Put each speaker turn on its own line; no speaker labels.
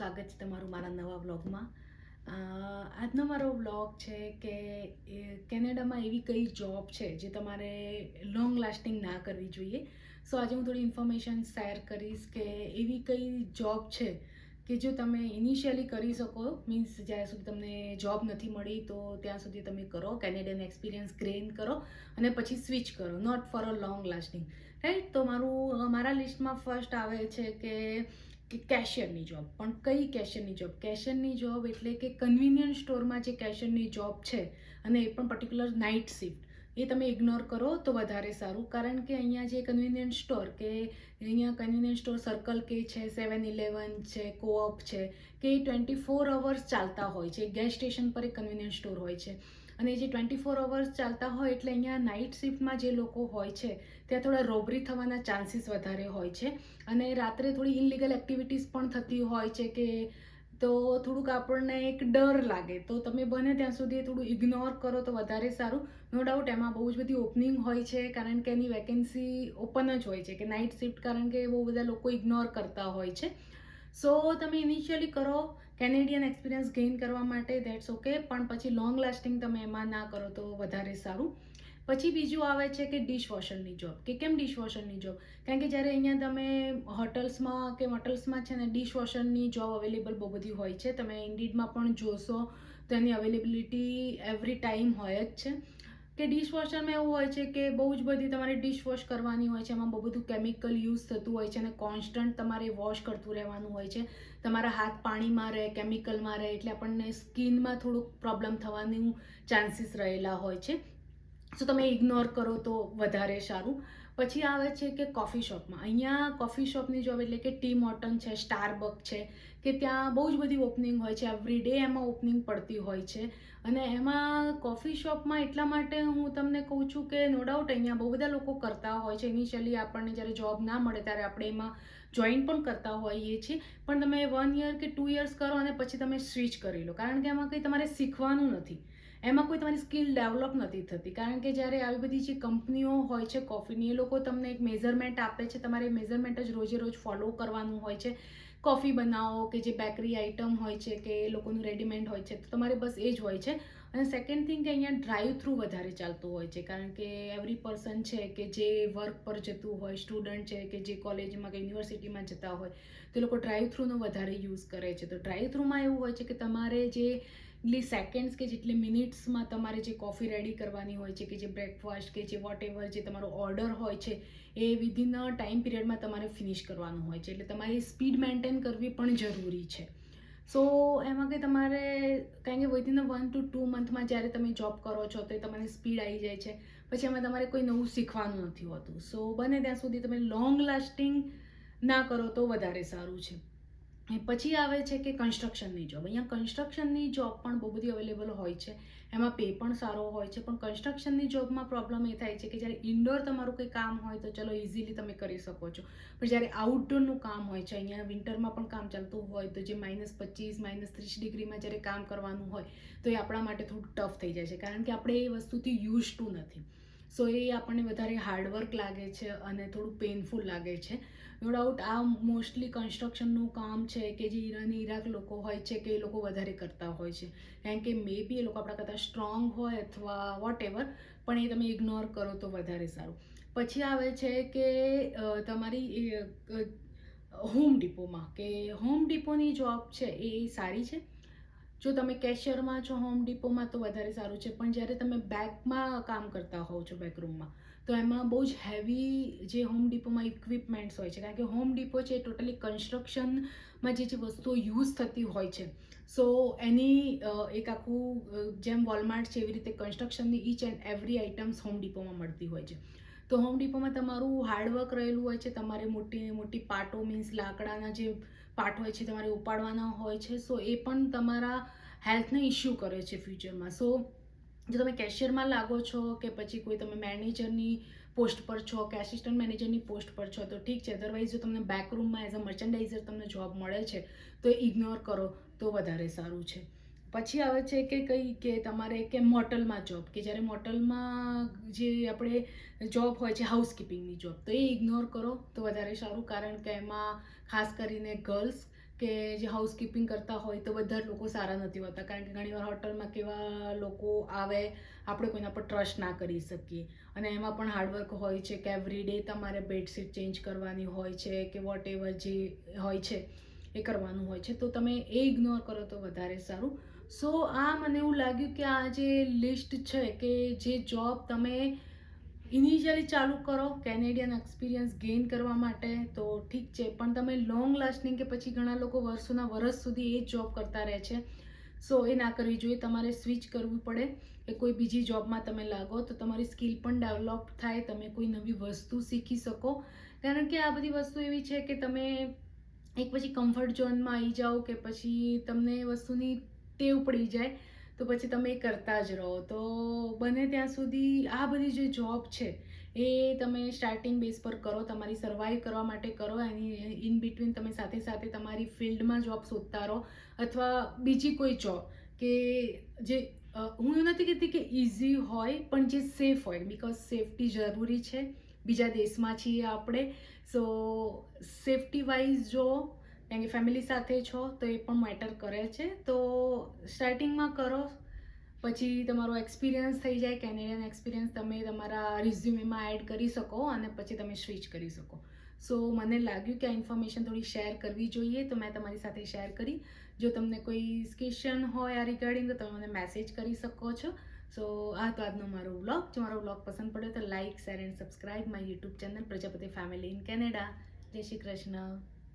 સ્વાગત છે તમારું મારા નવા વ્લોગમાં. આજનો મારો વ્લોગ છે કે કેનેડામાં એવી કઈ જોબ છે જે તમારે લોંગ લાસ્ટિંગ ના કરવી જોઈએ. સો આજે હું થોડી ઇન્ફોર્મેશન શેર કરીશ કે એવી કઈ જોબ છે કે જો તમે ઇનિશિયલી કરી શકો, મીન્સ જ્યાં સુધી તમને જોબ નથી મળી તો ત્યાં સુધી તમે કરો, કેનેડિયન એક્સપિરિયન્સ ગ્રેન કરો અને પછી સ્વિચ કરો, not for a long lasting. Right? તો મારું, મારા લિસ્ટમાં ફર્સ્ટ આવે છે કે કે કેશિયરની જોબ પણ કઈ કેશિયરની જોબ કેશિયરની જોબ એટલે કે કન્વિનિયન્ટ સ્ટોરમાં જે કેશિયરની જોબ છે અને એ પણ પર્ટિક્યુલર નાઇટ શિફ્ટ એ તમે ઇગ્નોર કરો તો વધારે સારું. કારણ કે અહીંયા જે કન્વિનિયન્ટ સ્ટોર કે અહીંયા કન્વિનિયન્ટ સ્ટોર સર્કલ કે છે સેવન ઇલેવન છે કોઅપ છે, કે એ ટ્વેન્ટી ફોર અવર્સ ચાલતા હોય છે. ગેસ સ્ટેશન પર એક કન્વિનિયન્ટ સ્ટોર હોય છે. અને જે ટ્વેન્ટી ફોર અવર્સ ચાલતા હોય એટલે અહીંયા નાઇટ શિફ્ટમાં જે લોકો હોય છે, ત્યાં થોડા રોબરી થવાના ચાન્સીસ વધારે હોય છે. અને રાત્રે થોડી ઇનલીગલ એક્ટિવિટીઝ પણ થતી હોય છે કે તો થોડુંક આપણને એક ડર લાગે. તો તમે બને ત્યાં સુધી થોડું ઇગ્નોર કરો તો વધારે સારું. નો ડાઉટ એમાં બહુ જ બધી ઓપનિંગ હોય છે, કારણ કે એની વેકેન્સી ઓપન જ હોય છે, કે નાઇટ શિફ્ટ કારણ કે બહુ બધા લોકો ઇગ્નોર કરતા હોય છે. સો તમે ઇનિશિયલી કરો કેનેડિયન એક્સપિરિયન્સ ગેઇન કરવા માટે દેટ્સ ઓકે પણ પછી લોંગ લાસ્ટિંગ તમે એમાં ના કરો તો વધારે સારું. પછી બીજું આવે છે કે ડિશવોશરની જોબ કે કેમ ડિશવોશરની જોબ કારણ કે જ્યારે અહીંયા તમે હોટલ્સમાં કે હોટલ્સમાં છે ને ડિશવોશરની જોબ અવેલેબલ બહુ બધી હોય છે. તમે ઇન્ડીડમાં પણ જોશો, તો એની અવેલેબિલિટી એવરી ટાઈમ હોય જ છે. કે ડિશવોશરમાં એવું હોય છે કે બહુ જ બધી તમારે ડિશવોશ કરવાની હોય છે, એમાં બહુ બધું કેમિકલ યુઝ થતું હોય છે અને કોન્સ્ટન્ટ તમારે વોશ કરતું રહેવાનું હોય છે. તમારા હાથ પાણીમાં રહે કેમિકલમાં રહે, એટલે આપણને સ્કિનમાં થોડુંક પ્રોબ્લેમ થવાનું ચાન્સીસ રહેલા હોય છે. સો તમે ઇગ્નોર કરો તો વધારે સારું. પછી આવે છે કે કોફી શોપમાં અહીંયા કોફી શોપની જોબ એટલે કે ટી મોર્ટન છે, સ્ટારબક છે, કે ત્યાં બહુ જ બધી ઓપનિંગ હોય છે. એવરી ડે એમાં ઓપનિંગ પડતી હોય છે. અને એમાં કોફી શોપમાં એટલા માટે હું તમને કહું છું કે નો ડાઉટ અહીંયા બહુ બધા લોકો કરતા હોય છે. ઇનિશિયલી આપણને જ્યારે જોબ ના મળે ત્યારે આપણે એમાં જોઈન પણ કરતા હોઈએ છીએ. પણ તમે વન યર કે ટુ યર્સ કરો અને પછી તમે સ્વિચ કરી લો. કારણ કે એમાં કંઈ તમારે શીખવાનું નથી. એમાં કોઈ તમારી સ્કિલ ડેવલપ નથી થતી. કારણ કે જ્યારે આવી બધી જે કંપનીઓ હોય છે કોફીની એ લોકો તમને એક મેઝરમેન્ટ આપે છે. તમારે મેઝરમેન્ટ જ રોજે રોજ ફોલો કરવાનું હોય છે. કોફી બનાવો કે જે બેકરી આઇટમ હોય છે કે એ લોકોનું રેડીમેડ હોય છે, તો તમારે બસ એ જ હોય છે. અને સેકન્ડ થિંગ કે અહીંયા ડ્રાઈવ થ્રુ વધારે ચાલતું હોય છે, કારણ કે એવરી પર્સન છે કે જે વર્ક પર જતું હોય સ્ટુડન્ટ છે કે જે કોલેજમાં કે યુનિવર્સિટીમાં જતા હોય, તે લોકો ડ્રાઈવ થ્રુનો વધારે યુઝ કરે છે. તો ડ્રાઈવ થ્રુમાં એવું હોય છે કે તમારે જે એટલી સેકન્ડ્સ કે જેટલી મિનિટ્સમાં તમારે જે કોફી રેડી કરવાની હોય છે કે જે બ્રેકફાસ્ટ કે જે વોટ એવર જે તમારો ઓર્ડર હોય છે, એ વિધિન ટાઈમ પિરિયડમાં તમારે ફિનિશ કરવાનું હોય છે. એટલે તમારી સ્પીડ મેન્ટેન કરવી પણ જરૂરી છે. સો એમાં કે તમારે કારણ કે within a one two two મંથમાં જ્યારે તમે જોબ કરો છો, તો તમને સ્પીડ આવી જાય છે. પછી એમાં તમારે કોઈ નવું શીખવાનું નથી હોતું. સો બને ત્યાં સુધી તમે લોંગ લાસ્ટિંગ ના કરો તો વધારે સારું છે. પછી આવે છે કે કન્સ્ટ્રક્શનની જોબ અહીંયા કન્સ્ટ્રક્શનની જોબ પણ બહુ બધી અવેલેબલ હોય છે. એમાં પે પણ સારો હોય છે, પણ કન્સ્ટ્રક્શનની જોબમાં પ્રોબ્લેમ એ થાય છે કે જ્યારે ઇન્ડોર તમારું કંઈ કામ હોય તો ચલો ઇઝીલી તમે કરી શકો છો. પણ જ્યારે આઉટડોરનું કામ હોય છે, અહીંયા વિન્ટરમાં પણ કામ ચાલતું હોય તો જે માઇનસ પચીસ માઇનસ ત્રીસ ડિગ્રીમાં જ્યારે કામ કરવાનું હોય તો એ આપણા માટે થોડું ટફ થઈ જાય છે. કારણ કે આપણે એ વસ્તુથી યુઝ ટુ નથી. સો એ આપણને વધારે હાર્ડવર્ક લાગે છે અને થોડું પેઇનફુલ લાગે છે. નો ડાઉટ આ મોસ્ટલી કન્સ્ટ્રક્શનનું કામ છે કે જે ઈરાન ઈરાક લોકો હોય છે કે એ લોકો વધારે કરતા હોય છે. કારણ કે મે બી એ લોકો આપણા કરતાં સ્ટ્રોંગ હોય અથવા વોટ એવર પણ એ તમે ઇગ્નોર કરો તો વધારે સારું. પછી આવે છે કે તમારી હોમ ડિપોમાં કે હોમ ડિપોની જોબ છે એ સારી છે? જો તમે કેશિયરમાં છો હોમ ડિપોમાં તો વધારે સારું છે, પણ જ્યારે તમે બેકમાં કામ કરતા હોવ છો બેકરૂમમાં તો એમાં બહુ જ હેવી જે હોમ ડિપોમાં ઇક્વિપમેન્ટ્સ હોય છે. કારણ કે હોમ ડિપો છે ટોટલી કન્સ્ટ્રક્શનમાં જે જે વસ્તુઓ યુઝ થતી હોય છે. સો એની એક આખું જેમ વોલમાર્ટ છે એવી રીતે કન્સ્ટ્રક્શનની each and every items home ડિપોમાં મળતી હોય છે. તો હોમ ડિપોમાં તમારું હાર્ડવર્ક રહેલું હોય છે, તમારે મોટી મોટી પાટો મીન્સ લાકડાના જે પાર્ટ હોય છે, તમારે ઉપાડવાના હોય છે. સો એ પણ તમારા હેલ્થને ઇશ્યુ કરે છે ફ્યુચરમાં સો જો તમે કેશિયરમાં લાગો છો કે પછી કોઈ તમે મેનેજરની પોસ્ટ પર છો કે આસિસ્ટન્ટ મેનેજરની પોસ્ટ પર છો, તો ઠીક છે. અદરવાઇઝ જો તમને બેકરૂમમાં એઝ અ મર્ચન્ડાઇઝર તમને જોબ મળે છે, તો એ ઇગ્નોર કરો, તો વધારે સારું છે. પછી આવે છે કે કઈ કે તમારે કે મોટલમાં જોબ કે જ્યારે મોટલમાં જે આપણે જોબ હોય છે હાઉસકીપિંગની જોબ તો એ ઇગ્નોર કરો, તો વધારે સારું. કારણ કે એમાં ખાસ કરીને ગર્લ્સ કે જે હાઉસકીપિંગ કરતા હોય તો બધા જ લોકો સારા નથી હોતા. કારણ કે ઘણીવાર હોટલમાં કેવા લોકો આવે, આપણે કોઈના પર ટ્રસ્ટ ના કરી શકીએ. અને એમાં પણ હાર્ડવર્ક હોય છે કે એવરી ડે તમારે બેડશીટ ચેન્જ કરવાની હોય છે કે વોટ એવર જે હોય છે, એ કરવાનું હોય છે. તો તમે એ ઇગ્નોર કરો તો વધારે સારું. સો આ મને એવું લાગ્યું કે આ જે લિસ્ટ છે કે જે જોબ તમે ઇનિશિયલી ચાલુ કરો કેનેડિયન એક્સપિરિયન્સ ગેઇન કરવા માટે, તો ઠીક છે. પણ તમે લોંગ લાસ્ટિંગ કે પછી ઘણા લોકો વર્ષોના વર્ષ સુધી એ જ જોબ કરતા રહે છે. સો એ ના કરવી જોઈએ. તમારે સ્વિચ કરવું પડે કે કોઈ બીજી જોબમાં તમે લાગો. તો તમારી સ્કિલ પણ ડેવલપ થાય. તમે કોઈ નવી વસ્તુ શીખી શકો. કારણ કે આ બધી વસ્તુ એવી છે કે તમે એક પછી કમ્ફર્ટ ઝોનમાં આવી જાઓ કે પછી તમને વસ્તુની ટેવ પડી જાય. તો પછી તમે એ કરતા જ રહો. તો બને ત્યાં સુધી આ બધી જે જોબ છે, એ તમે સ્ટાર્ટિંગ બેઝ પર કરો, તમારી સર્વાઈવ કરવા માટે કરો, એની ઇન બિટવીન તમે સાથે સાથે તમારી ફિલ્ડમાં જોબ શોધતા રહો, અથવા બીજી કોઈ જોબ કે જે હું એવું નથી કહેતી કે ઇઝી હોય, પણ જે સેફ હોય બિકોઝ સેફટી જરૂરી છે. બીજા દેશમાં છીએ આપણે સો સેફટી વાઇઝ જો કારણ કે ફેમિલી સાથે છો તો એ પણ મેટર કરે છે. તો સ્ટાર્ટિંગમાં કરો, પછી તમારો એક્સપિરિયન્સ થઈ જાય કેનેડિયન એક્સપિરિયન્સ તમે તમારા રિઝ્યુમેમાં એડ કરી શકો અને પછી તમે સ્વિચ કરી શકો. સો મને લાગ્યું કે આ ઇન્ફોર્મેશન થોડી શેર કરવી જોઈએ તો મેં તમારી સાથે શેર કરી. જો તમને કોઈ ક્વેશ્ચન હોય આ રિગાર્ડિંગ તો તમે મને મેસેજ કરી શકો છો. સો આ તો આજનો મારો વ્લોગ જો મારો વ્લોગ પસંદ પડ્યો તો like share and subscribe my YouTube channel Prajapati family in Canada Jai Shri Krishna.